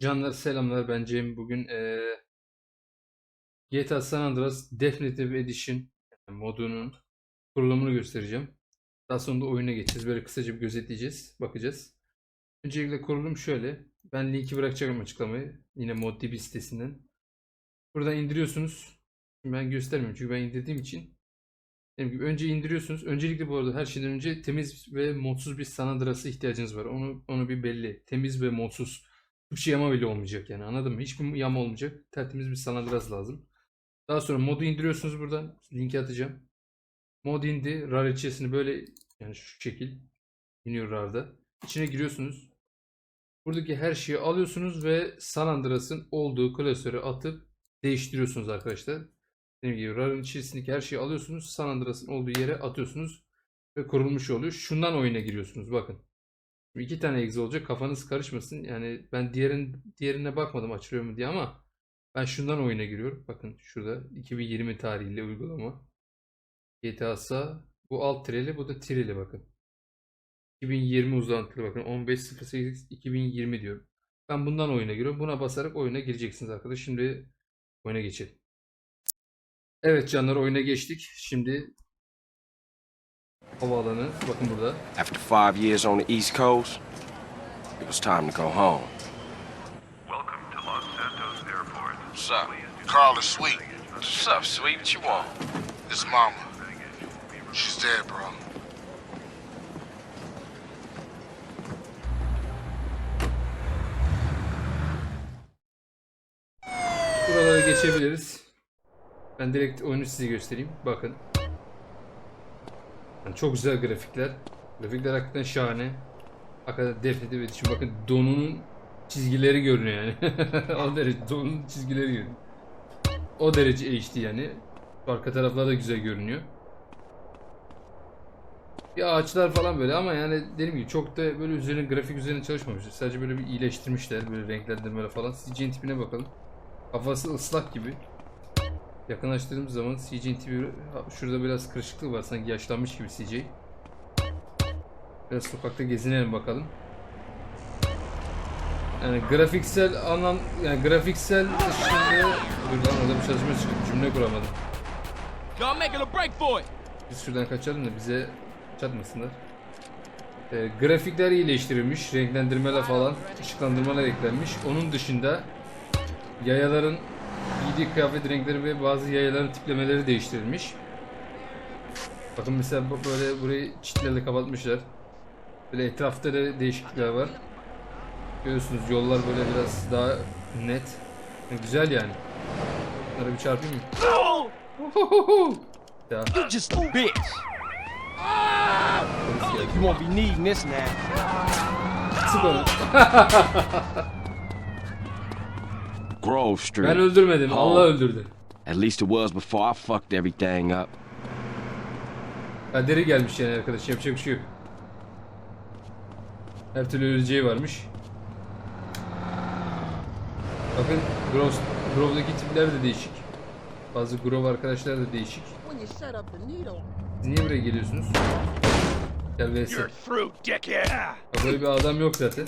Canlar selamlar ben Cem. Bugün eee GTA San Andreas Definitive Edition modunun kurulumunu göstereceğim. Daha sonra da oyuna geçeceğiz. Böyle kısaca bir gözetleyeceğiz. Bakacağız. Öncelikle kurulum şöyle. Ben linki bırakacağım açıklamayı. Yine ModDB sitesinden. Buradan indiriyorsunuz. Şimdi ben göstermiyorum çünkü ben indirdiğim için. Dediğim gibi önce indiriyorsunuz. Öncelikle bu arada her şeyden önce temiz ve modsuz bir San Andreas'a ihtiyacınız var. Onu onu bir belli. Temiz ve modsuz. Hiçbir yama bile olmayacak yani anladın mı? Hiçbir yama olmayacak. Tertemiz bir San Andreas lazım. Daha sonra modu indiriyorsunuz buradan. Linki atacağım. Mod indi. RAR içerisinde böyle yani şu şekil iniyor RAR'da. İçine giriyorsunuz. Buradaki her şeyi alıyorsunuz ve San Andreas'ın olduğu klasöre atıp değiştiriyorsunuz arkadaşlar. Dediğim gibi RAR'ın içerisindeki her şeyi alıyorsunuz. San Andreas'ın olduğu yere atıyorsunuz ve kurulmuş oluyor. Şundan oyuna giriyorsunuz bakın. İki tane egzi olacak. Kafanız karışmasın. Yani ben diğerin diğerine bakmadım açılıyor mu diye ama ben şundan oyuna giriyorum. Bakın şurada 2020 tarihli uygulama. GTA SA bu alt tireli bu da tireli bakın. 2020 uzantılı bakın 15.08 2020 diyorum. Ben bundan oyuna giriyorum. Buna basarak oyuna gireceksiniz arkadaşlar. Şimdi oyuna geçelim. Evet canlar oyuna geçtik. Şimdi havaalanı bakın burada. After five years on the East Coast, it was time to go home. Welcome to Los Santos Airport. What's up? Carl is sweet. What's up, sweet? What you want? It's mama. She's dead, bro. Buralara geçebiliriz. Ben direkt oyunu size göstereyim. Bakın. Yani çok güzel grafikler. Grafikler hakikaten şahane. Hakikaten definitif edition. Bakın donunun çizgileri görünüyor yani. o derece donun çizgileri görünüyor. O derece HD yani. Arka taraflar da güzel görünüyor. Bir ağaçlar falan böyle ama yani dediğim gibi çok da böyle üzerine grafik üzerine çalışmamışlar. Sadece böyle bir iyileştirmişler böyle renklendirmeler falan. CG'nin tipine bakalım. Kafası ıslak gibi. Yakınlaştırdığımız zaman CJ'nin tipi şurada biraz kırışıklık var sanki yaşlanmış gibi CJ. Biraz sokakta gezinelim bakalım. Yani grafiksel anlam yani grafiksel dışında dur lan orada bir çalışma çıktı cümle kuramadım. Biz şuradan kaçalım da bize çatmasınlar. Ee, grafikler iyileştirilmiş, renklendirmeler falan, ışıklandırmalar eklenmiş. Onun dışında yayaların giydiği kıyafet renkleri ve bazı yayaların tiplemeleri değiştirilmiş. Bakın mesela böyle burayı çitlerle kapatmışlar. Böyle etrafta da değişiklikler var. Görüyorsunuz yollar böyle biraz daha net. Güzel yani. Bunlara bir çarpayım mı? Ya You just a bitch. You won't be needing this now. Sık onu. Grove Street. Ben öldürmedim. Allah öldürdü. At least it was before I fucked everything up. Kaderi gelmiş yani arkadaş. Yapacak bir şey yok. Her türlü öleceği varmış. Bakın Grove, Grove'daki tipler de değişik. Bazı Grove arkadaşlar da değişik. Siz niye buraya geliyorsunuz? Ya Böyle bir adam yok zaten.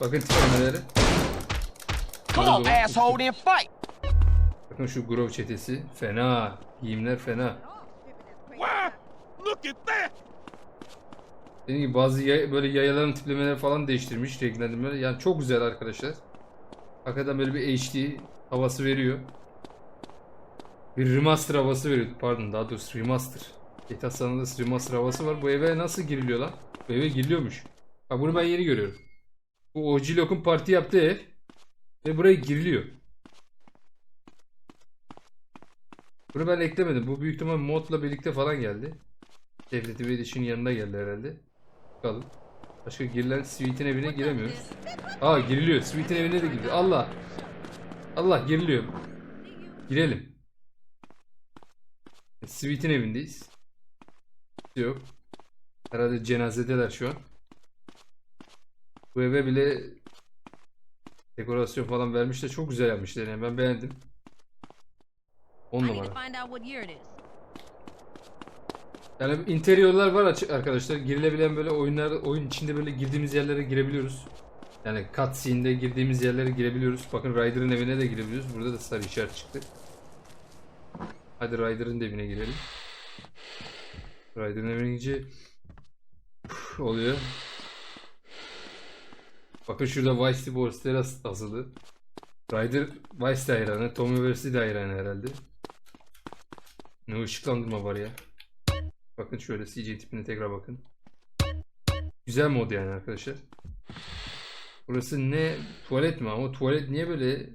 Bakın tiplemeleri. Come on, asshole, then fight. Bakın şu Grove çetesi. Fena. Giyimler fena. Look at that. Dediğim gibi bazı yay- böyle yayaların tiplemeleri falan değiştirmiş renklendirmeler. Yani çok güzel arkadaşlar. Hakikaten böyle bir HD havası veriyor. Bir remaster havası veriyor. Pardon daha doğrusu remaster. GTA San Andreas remaster havası var. Bu eve nasıl giriliyor lan? Bu eve giriliyormuş. Bak bunu ben yeni görüyorum. Bu OG Lock'un parti yaptığı ev. Ve buraya giriliyor. Bunu ben eklemedim. Bu büyük ihtimal modla birlikte falan geldi. Definitive Edition yanında geldi herhalde. Bakalım. Başka girilen Sweet'in evine giremiyoruz. Aa giriliyor. Sweet'in evine de giriliyor. Allah. Allah giriliyor. Girelim. Sweet'in evindeyiz. Yok. Herhalde cenazedeler şu an. Bu eve bile dekorasyon falan vermişler. Çok güzel yapmışlar yani. Ben beğendim. 10 I need numara. Yani interiorlar var açık arkadaşlar. Girilebilen böyle oyunlar, oyun içinde böyle girdiğimiz yerlere girebiliyoruz. Yani cutscene'de girdiğimiz yerlere girebiliyoruz. Bakın Ryder'ın evine de girebiliyoruz. Burada da sarı işaret çıktı. Hadi Ryder'ın evine girelim. Ryder'ın evine gidince Üf, oluyor. Bakın şurada Vice Bors'ta asılı. Ryder Vice de hayranı, Tommy Versi de hayranı herhalde. Ne ışıklandırma var ya. Bakın şöyle CJ tipine tekrar bakın. Güzel mod yani arkadaşlar. Burası ne? Tuvalet mi? Ama tuvalet niye böyle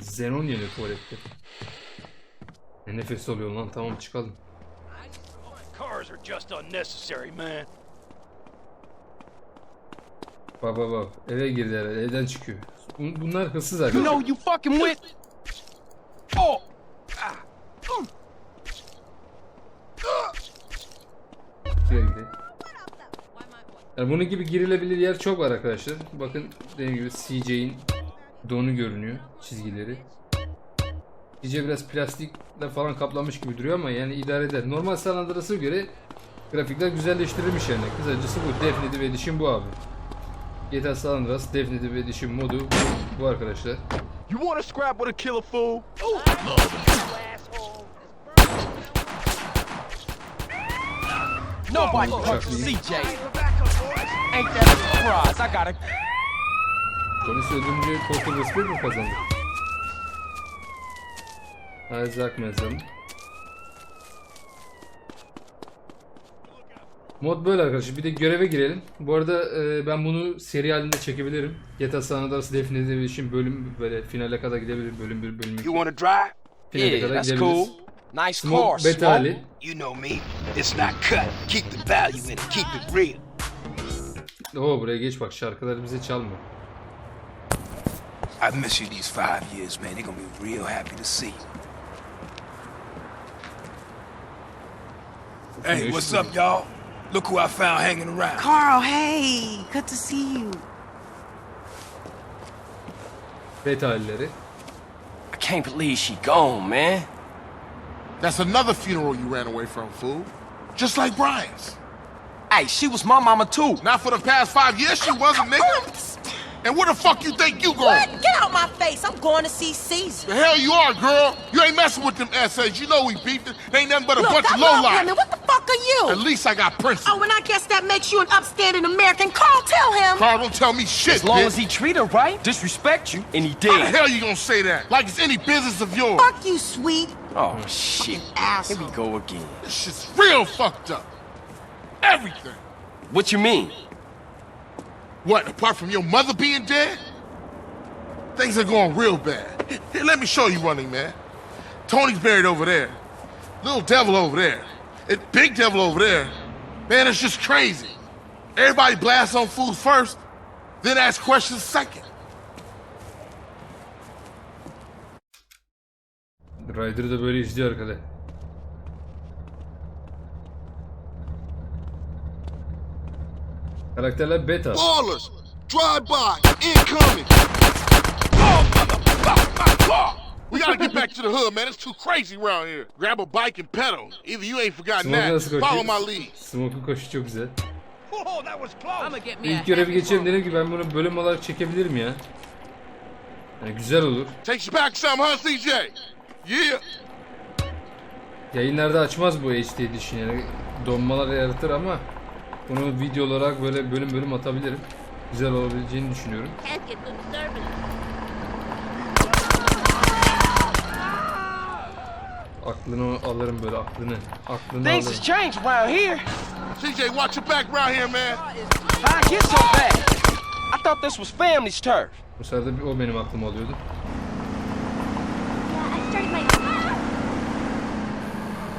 xenon yanıyor tuvalette? Ne nefes oluyor lan? Tamam çıkalım. Cars are just unnecessary, man. Bak bak bak. Eve girdi herhalde. Evden çıkıyor. Bun- Bunlar hırsız You arkadaşlar. know you fucking went. Oh! Yani bunun gibi girilebilir yer çok var arkadaşlar. Bakın dediğim gibi CJ'in donu görünüyor. Çizgileri. CJ biraz plastikle falan kaplanmış gibi duruyor ama yani idare eder. Normal San Andreas'a göre grafikler güzelleştirilmiş yani. Kısacası bu. Definitive Edition bu abi. GTA San Andreas Definitive Edition modu bu, bu arkadaşlar. You want to scrap with a killer fool? Nobody CJ. Ain't that a surprise? I got öldürünce korku respekt mi kazandı? Isaac mezarı. Mod böyle arkadaşlar. Bir de göreve girelim. Bu arada e, ben bunu seri halinde çekebilirim. GTA San Andreas Definitive Edition bölüm böyle finale kadar gidebilirim. Bölüm 1, bölüm 2. You want to drive? Finale Yeah, kadar that's gidebiliriz. cool. Nice car, Smoke. You know me. It's not cut. Keep the value in it. Keep it real. Oo buraya geç bak şarkıları bize çalma. I miss you these five years, man. They're gonna be real happy to see you. Hey, what's up, y'all? Look who I found hanging around. Carl, hey, good to see you. Beta halleri. I can't believe she gone, man. That's another funeral you ran away from, fool. Just like Brian's. Hey, she was my mama too. Not for the past five years, she wasn't, nigga. And where the fuck you think you What? going? Get out my face. I'm going to see Caesar. The hell you are, girl. You ain't messing with them essays. You know we beefing. They ain't nothing but a Look, bunch I of love lowlife. women. What the fuck are you? At least I got principles. Oh, and I guess that makes you an upstanding American. Carl, tell him. Carl, don't tell me shit, As long bitch. as he treat her right, disrespect you, and he did. How the did. hell you gonna say that? Like it's any business of yours. Fuck you, sweet Oh shit. Here asshole. we go again. This shit's real fucked up. Everything. What you mean? What, apart from your mother being dead? Things are going real bad. Here, let me show you running, man. Tony's buried over there. Little devil over there. And big devil over there. Man, it's just crazy. Everybody blasts on fools first, then ask questions second. Ryder da böyle. Karakterler beta. Ballers, drive by, incoming. We gotta get back to the hood, man. It's too crazy around here. Grab a bike and pedal. Either you ain't forgotten Smoke that. nasıl Follow my lead. Smoke'un koşu çok güzel. Oh, that was close. İlk görevi geçelim dedim ki ben bunu bölüm olarak çekebilirim ya. Yani güzel olur. Takes you back some, huh, CJ? Yeah. Yayınlarda açmaz bu HD Edition yani donmalar yaratır ama bunu video olarak böyle bölüm bölüm atabilirim. Güzel olabileceğini düşünüyorum. Aklını alırım böyle aklını. Aklını Things alırım. changed around here. CJ, watch your back around here, man. I get so bad. I thought this was family's turf. Bu sefer de bir- o benim aklımı alıyordu.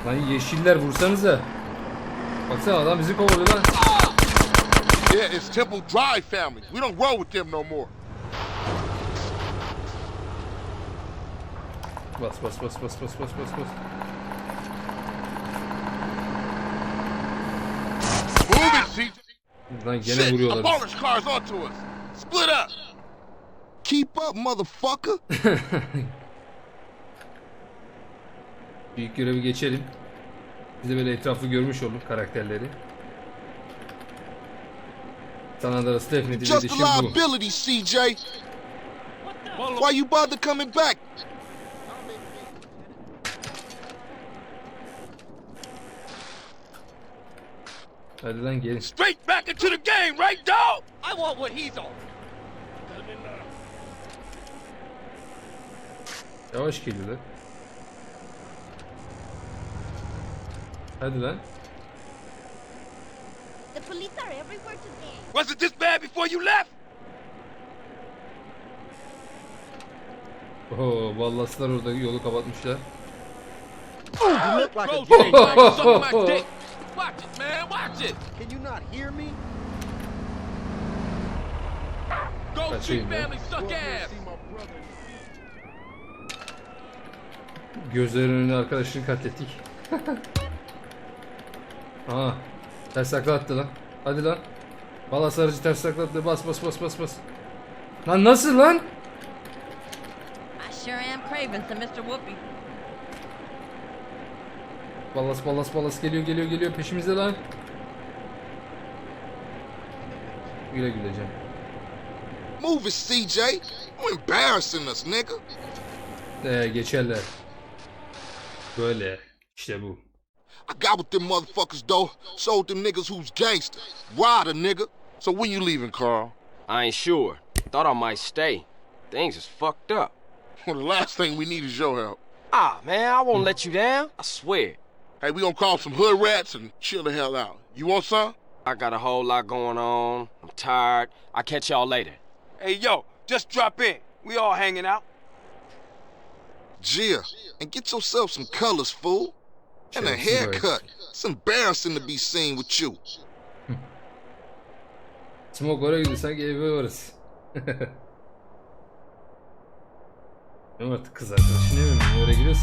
Lan yeşiller vursanıza. Baksana adam bizi kovalıyor lan. Yeah, it's Temple Drive family. We don't roll with them no more. Bas bas bas bas bas bas bas bas. Move it, CJ. Lan gene Shit, vuruyorlar. bizi. bonus car's onto us. Split up. Keep up, motherfucker. Büyük görevi geçelim. Biz de böyle etrafı görmüş olduk karakterleri. San Andreas Definitive Just a Edition bu. liability, CJ. Why you bother coming back? Hadi lan gelin. Straight back into the game, right, dog? I want what he's on. Yavaş geliyorlar. Hadi lan. The police are everywhere today. Was it this bad before you left? Oho, ballaslar orada yolu kapatmışlar. You look like a dick. Watch it, man. Watch it. Can you not hear me? Go ya. family suck ass. Gözlerinin önünde arkadaşını katlettik. Aha. Ters takla attı lan. Hadi lan. Bala sarıcı ters takla attı. Bas bas bas bas bas. Lan nasıl lan? I sure am craving some Mr. Whoopi. Ballas ballas ballas geliyor geliyor geliyor peşimizde lan. Güle güle Cem. Move it, CJ. You embarrassing us, nigga. Ee, geçerler. Böyle. İşte bu. I got with them motherfuckers, though. Sold them niggas who's gangster. Rider, nigga. So when you leaving, Carl? I ain't sure. Thought I might stay. Things is fucked up. Well, the last thing we need is your help. Ah, man, I won't let you down. I swear. Hey, we gonna call some hood rats and chill the hell out. You want some? I got a whole lot going on. I'm tired. I'll catch y'all later. Hey, yo, just drop in. We all hanging out. Gia, and get yourself some colors, fool. And a haircut. It's embarrassing to be seen with you. Smoke oraya gidiyor sanki varız. ne var artık kız arkadaşı ne bileyim oraya gidiyoruz.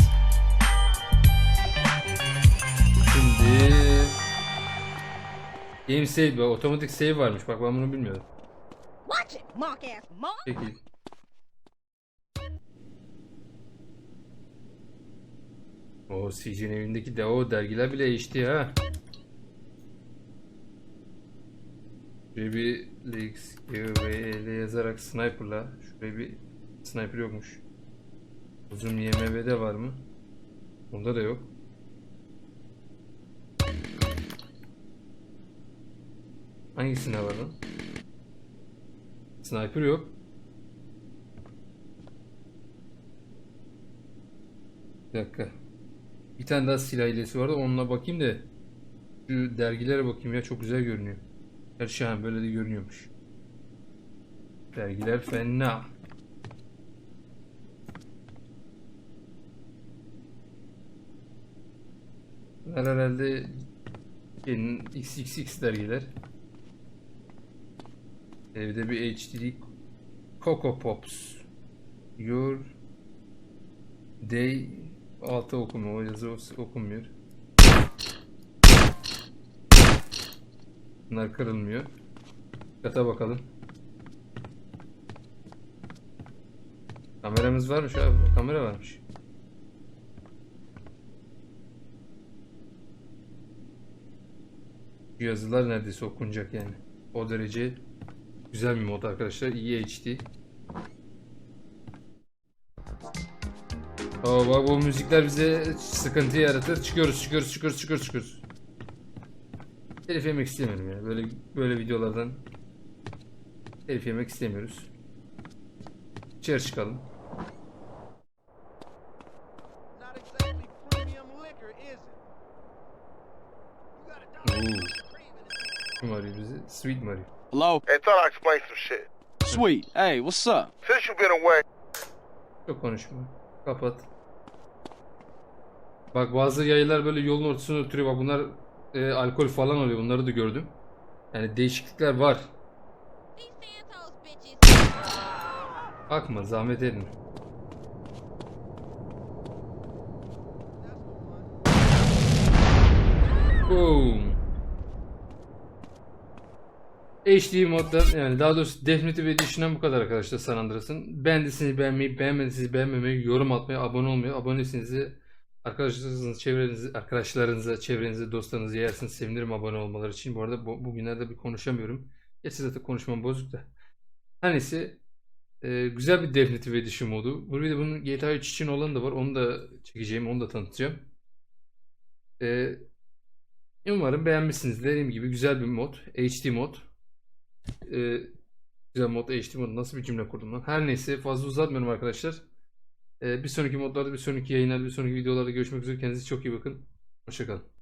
Şimdi Game save otomatik save varmış bak ben bunu bilmiyordum. Watch it, mark ass mark. Peki. O CJ'nin evindeki de o dergiler bile HD ha. Şuraya bir Leaks GVL yazarak sniper'la şuraya bir sniper yokmuş. Uzun YMV'de var mı? Onda da yok. Hangisinde var lan? Sniper yok. Bir dakika. Bir tane daha silah hilesi vardı. Onunla bakayım da şu dergilere bakayım ya çok güzel görünüyor. Her şey hani böyle de görünüyormuş. Dergiler fena. Bunlar herhalde senin XXX dergiler. Evde bir HD Coco Pops. Your Day altı okumuyor. O yazı okunmuyor. Bunlar kırılmıyor. Kata bakalım. Kameramız varmış abi. Kamera varmış. Yazılar neredeyse okunacak yani. O derece güzel bir mod arkadaşlar. İyi HD. Aa, bak bu müzikler bize sıkıntı yaratır. Çıkıyoruz, çıkıyoruz, çıkıyoruz, çıkıyoruz, çıkıyoruz. Telif yemek istemiyorum ya. Böyle böyle videolardan telif yemek istemiyoruz. İçeri çıkalım. You Oo. Kim arıyor bizi? Sweet mi arıyor? Hello? Hey, thought I'd explain some shit. Sweet. Hey, what's up? Since you've been away, Çok konuşma. Kapat. Bak bazı yaylar böyle yolun ortasına oturuyor. Bak bunlar e, alkol falan oluyor. Bunları da gördüm. Yani değişiklikler var. Bakma zahmet etme. Boom. HD modda yani daha doğrusu Definitive Edition'dan bu kadar arkadaşlar San Andreas'ın. Beğendiyseniz beğenmeyi, beğenmediyseniz beğenmemeyi, yorum atmayı, abone olmayı, abonesinizi arkadaşlarınıza, çevrenize, arkadaşlarınıza, çevrenize, dostlarınıza yersiniz. Sevinirim abone olmaları için. Bu arada bu, bugünlerde bir konuşamıyorum. Gerçi zaten konuşmam bozuk da. Neyse e, güzel bir Definitive Edition modu. Bu bir de bunun GTA 3 için olanı da var. Onu da çekeceğim. Onu da tanıtacağım. E, umarım beğenmişsinizdir. Dediğim gibi güzel bir mod. HD mod. E, güzel mod, HD mod. Nasıl bir cümle kurdum lan? Her neyse fazla uzatmıyorum arkadaşlar. E, bir sonraki modlarda, bir sonraki yayınlarda, bir sonraki videolarda görüşmek üzere. Kendinize çok iyi bakın. Hoşçakalın.